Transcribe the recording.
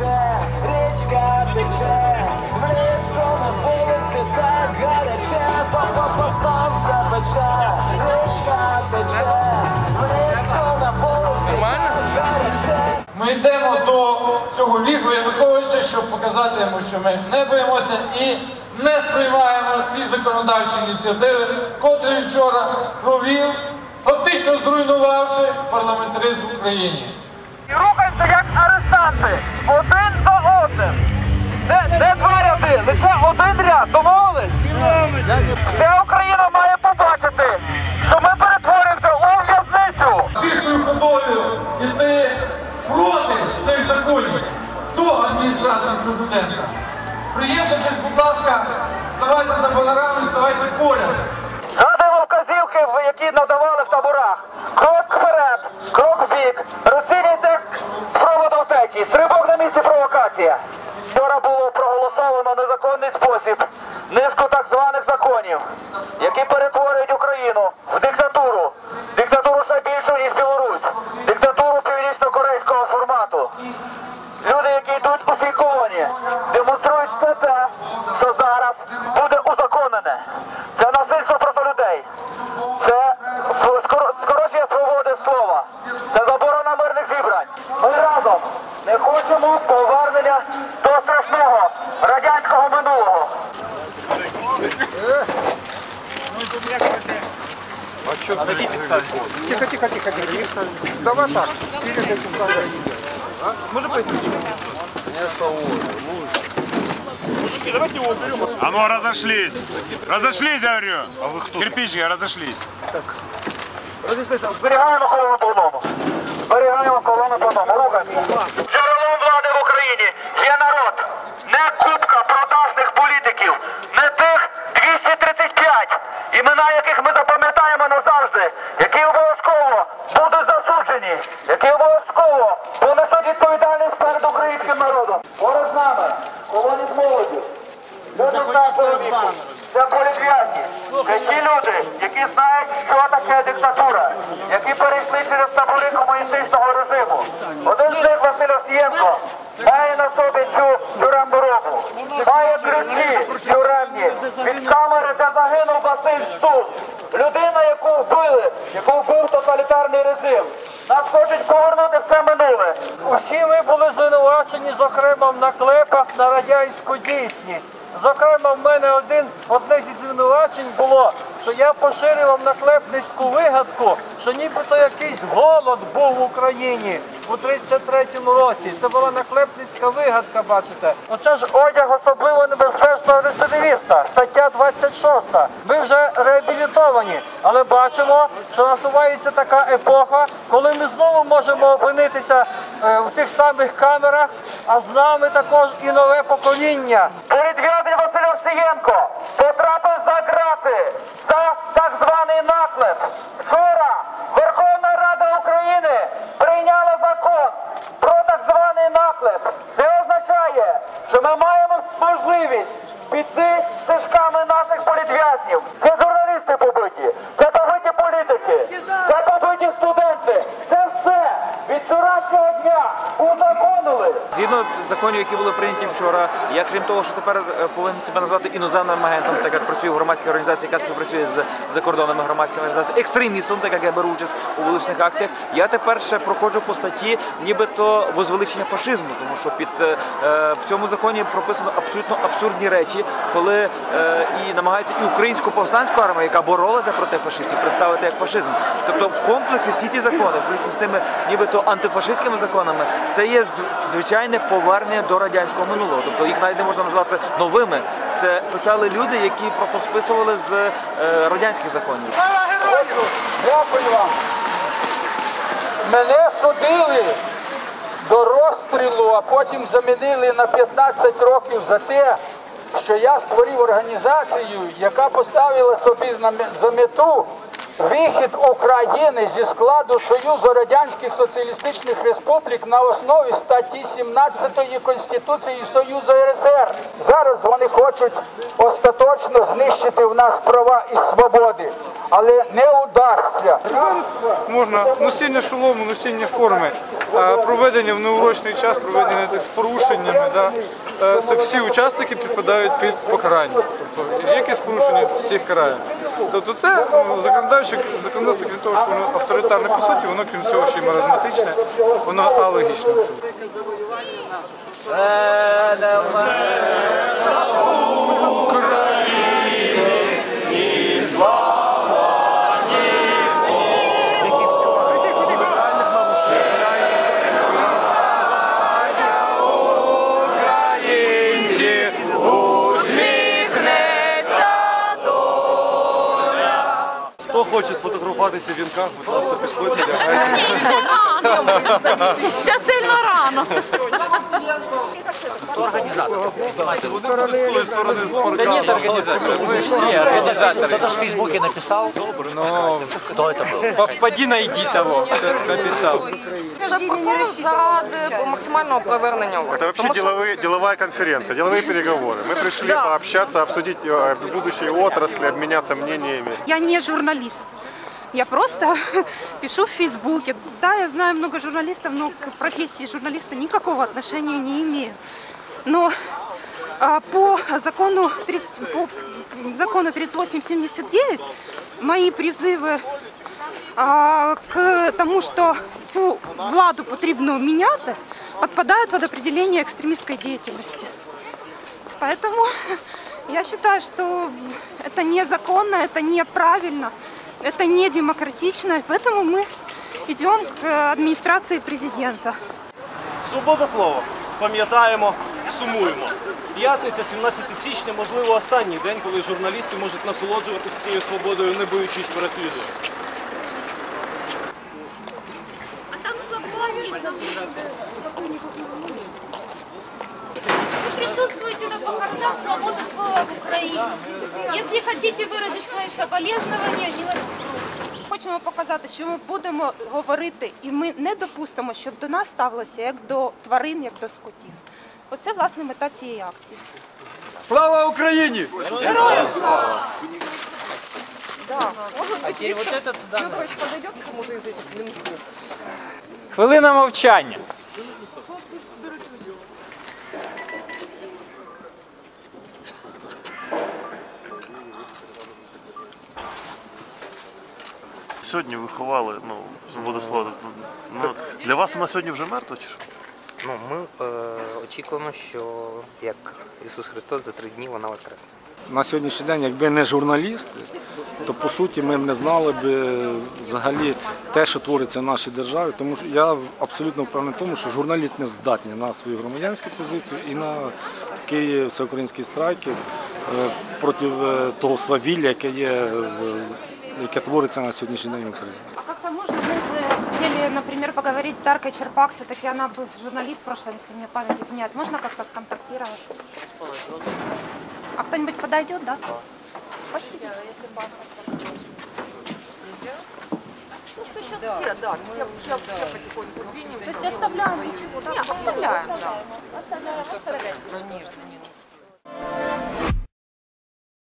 тече, річка тече, влітку на вулиці так гаряче, па-па-па сонце пече, річка тече, влітку на вулиці так гаряче. Ми йдемо до цього лігу Януковича, щоб показати йому, що ми не боїмося і не сприймаємо ці законодавчі ініціативи, котрі він вчора провів, фактично зруйнувавши парламентаризм в Україні. І арестанти. Один за одним. Не, не два ряди, лише один ряд. Домовились? Вся Україна має побачити, що ми перетворюємося у в'язницю. Більшою ходою йти проти цих законів до адміністрації президента. Приєднуйтесь, будь ласка, ставайте за панорамою, ставайте поряд. Згадуємо вказівки, які надавали в таборах. Крок вперед, крок вбік. Розцінюється як втечі. Стрибок на місці провокація. Вчора було проголосовано незаконний спосіб низку так званих законів, які перетворюють Україну в диктатуру. А ну разошлись. Разошлись, говорю. А вы кто? Кирпичики, разошлись. Зберігаємо колону по одному. Зберігаємо колону по одному. Рухаємося. Джерелом влади в Україні є народ. Не купка продажних політиків. Не тих 235, імена яких ми Це ті люди, які знають, що таке диктатура, які перейшли через табори комуністичного режиму. Один з них Василь Овсієнко має на собі цю тюремну робу. Має ключі тюремні від камери, де загинув Василь Стус. Людина, яку вбили, яку вбив тоталітарний режим. Нас хочуть повернути в це минуле. Усі ви були звинувачені, зокрема, в наклепах на радянську дійсність. Зокрема, в мене один одне зі звинувачень було, що я поширював наклепницьку вигадку, що нібито якийсь голод був в Україні у 33-му році. Це була наклепницька вигадка, бачите. Оце ж одяг особливо небезпечного рецидивіста, стаття 26. Ви вже реабілітовані, але бачимо, що насувається така епоха, коли ми знову можемо опинитися е, у тих самих камерах, а з нами також і нове покоління. передв'язень Василь Овсієнко потрапив за грати за так званий наклеп. Вчора Верховна Рада України прийняла закон про так званий наклеп. Це означає, що ми маємо можливість піти стежками наших політв'язнів. Це журналісти побиті, це побиті політики, це побиті студенти. Це все від вчорашнього дня узаконили. Згідно законів, які були прийняті вчора, я крім того, що тепер е, повинен себе назвати іноземним агентом, так як працюю в громадській організації, яка співпрацює з закордонними громадськими організаціями, екстремістом, так як я беру участь у вуличних акціях. Я тепер ще проходжу по статті, нібито возвеличення фашизму, тому що під е, е, в цьому законі прописано абсолютно абсурдні речі, коли е, і намагаються і українську повстанську армію, яка боролася проти фашистів, представити як фашизм. Тобто в комплексі всі ті закони, включно з цими нібито антифашистськими законами, це є звичайне повернення до радянського минулого. Тобто їх навіть не можна назвати новими. Це писали люди, які просто списували з е, радянських законів. Дякую вам. Мене судили до розстрілу, а потім замінили на 15 років за те, що я створив організацію, яка поставила собі за мету вихід України зі складу Союзу Радянських Соціалістичних Республік на основі статті 17 Конституції Союзу РСР. Зараз вони хочуть остаточно знищити в нас права і свободи, але не удасться. можна носіння шолому, носіння форми, проведення в неурочний час, проведення тих з порушеннями. Да, е, це всі учасники підпадають під покарання. Тобто є якесь порушення, всіх карає. Тобто це ну, законодавче законодавство, крім того, що воно авторитарне по суті, воно крім всього ще й маразматичне, воно алогічне. Хто хоче сфотографуватися в вінках, будь ласка, підходьте, лягайте. Ще сильно рано. З тої сторони з паркану. Кто-то в Фейсбуке написал. Ну, кто это был? Поди найди того, хто написав. Заради максимального повернення. Это вообще деловые, деловая конференция, деловые переговоры. Мы пришли пообщаться, обсудить э, будущее отрасли, обменяться мнениями. Я не журналист. Я просто пишу в Фейсбуке. Да, я знаю много журналистов, но к профессии журналиста никакого отношения не имею. Но а, по закону 30 по закону 3879 мои призывы а, к тому, що цю владу потрібно міняти, підпадають під определение экстремистской деятельности. Поэтому я считаю, что это незаконно, это неправильно, это не демократично, и поэтому мы идем к администрации президента. Свобода слова. Пам'ятаємо, сумуємо. П'ятниця, 17 січня, можливо, останній день, коли журналісти можуть насолоджуватися цією свободою, не боючись переслідування. Вы присутствуете на похоронах свободы слова в Украине. Если хотите выразить свои соболезнования, не вас Хочемо показати, що ми будемо говорити, і ми не допустимо, щоб до нас ставилося як до тварин, як до скотів. Оце власне мета цієї акції. Слава Україні! Героям слава! Хвилина мовчання. Сьогодні виховали, ну, свободу слова. Ну, для вас вона сьогодні вже мертва чи що? Ну, ми е, очікуємо, що як Ісус Христос за три дні вона воскресне. На сьогоднішній день, якби не журналісти, то по суті ми б не знали б е, взагалі те, що твориться в нашій державі. Тому що я абсолютно впевнений в тому, що журналісти не здатні на свою громадянську позицію і на такі всеукраїнські страйки е, проти е, того свавілля, яке є, яке твориться на сьогоднішній день в Україні. Например, поговорить с Даркой Черпак, все-таки она был журналист в прошлом, если мне память изменяет. Можно как-то сконтактировать? А кто-нибудь подойдет, да? Спасибо. Сейчас все, да, все, все, все потихоньку двинем. То есть оставляем ничего, да? Нет, оставляем, да. Оставляем, оставляем. Конечно, не нужно.